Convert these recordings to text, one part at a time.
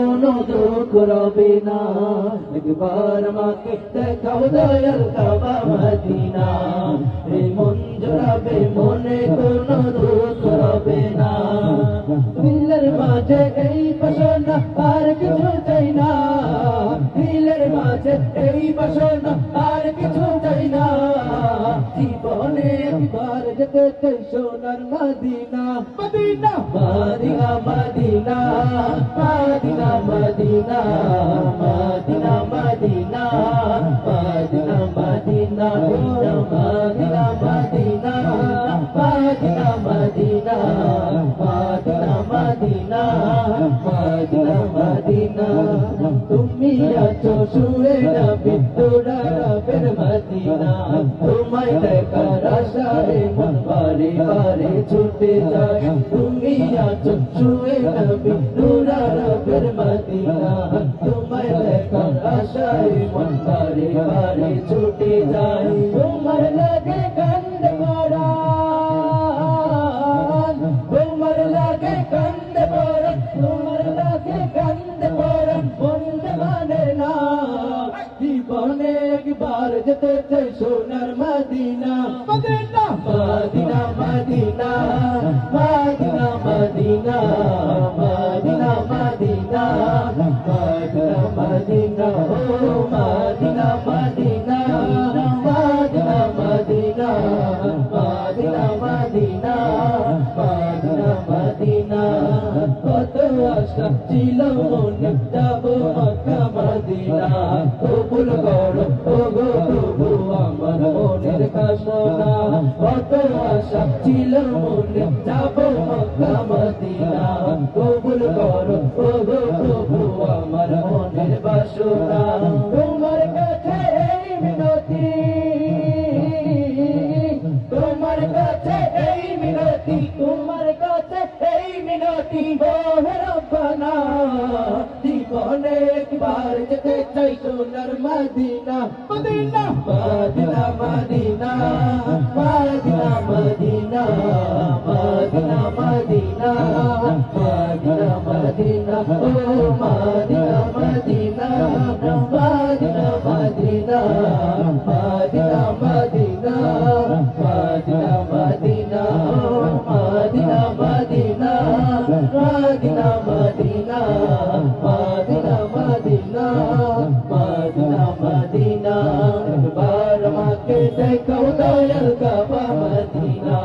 কোনো দুঃখ রবে না। একবার আমাকে দেখাও দয়াল কাবা মদিনা। এই মন মনে কোনো দুঃখ রবে না। দিলের মাঝে এই বাসনা আর কিছু চাই না। দিলের মাঝে এই বাসনা আর কিছু চাই না। জীবনে একবার যেতে চাই সোনার Medina. Medina Medina Medina Medina Medina Medina Medina Medina Medina Medina Medina Medina Medina Medina Medina Medina তুমি আছো শুয়ে না বিদ্যুরা রবের মদিনা তোমায় দেখার আশায় মন বারে বারে ছুটে যায় তুমি আছো শুয়ে না বিদ্যুরা রবের মদিনা তোমায় দেখার আশায় মন বারে বারে ছুটে যায় তোমার লাগে কান্দ করা তোমার লাগে কান্দ পড়া তোমার লাগে কান্দ পড়া বন্ধ মানে সোনার মদিনা আশা ছিল মনে যাব মক্কা মদিনা কবুল করো কত আশা ছিল মনে যাব মক্কা মদিনা মিনতি ওহে রব্বানা জীবনে একবার যেতে চাই সোনার Medina Medina Medina Medina Medina Medina Medina Medina Medina Medina ও Medina Medina Medina Medina Medina Medina Medina Medina Medina Medina Medina Medina. একবার আমাকে দেখাও দয়াল কাবা মদিনা।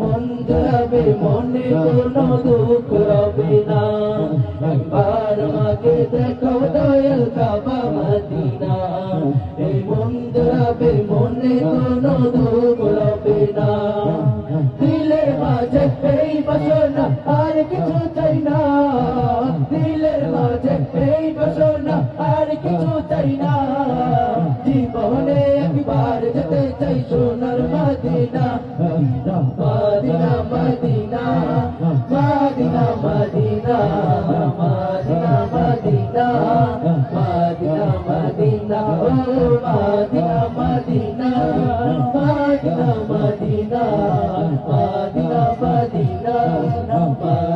মন জড়াবে মনে কোনো দুঃখ রবে না। একবার আমাকে দেখাও দয়াল কাবা মদিনা। মন জড়াবে মনে কোনো দুঃখ কিছু চাই না দিলের মাঝে এই ঘোষণা আর কিছু চাই না জীবনে একবার যেতে চাই সোনার মাদিনা মাদিনা মাদিনা মাদিনা মাদিনা মাদিনা মাদিনা মাদিনা মাদিনা মাদিনা মাদিনা মাদিনা মাদিনা মাদিনা মাদিনা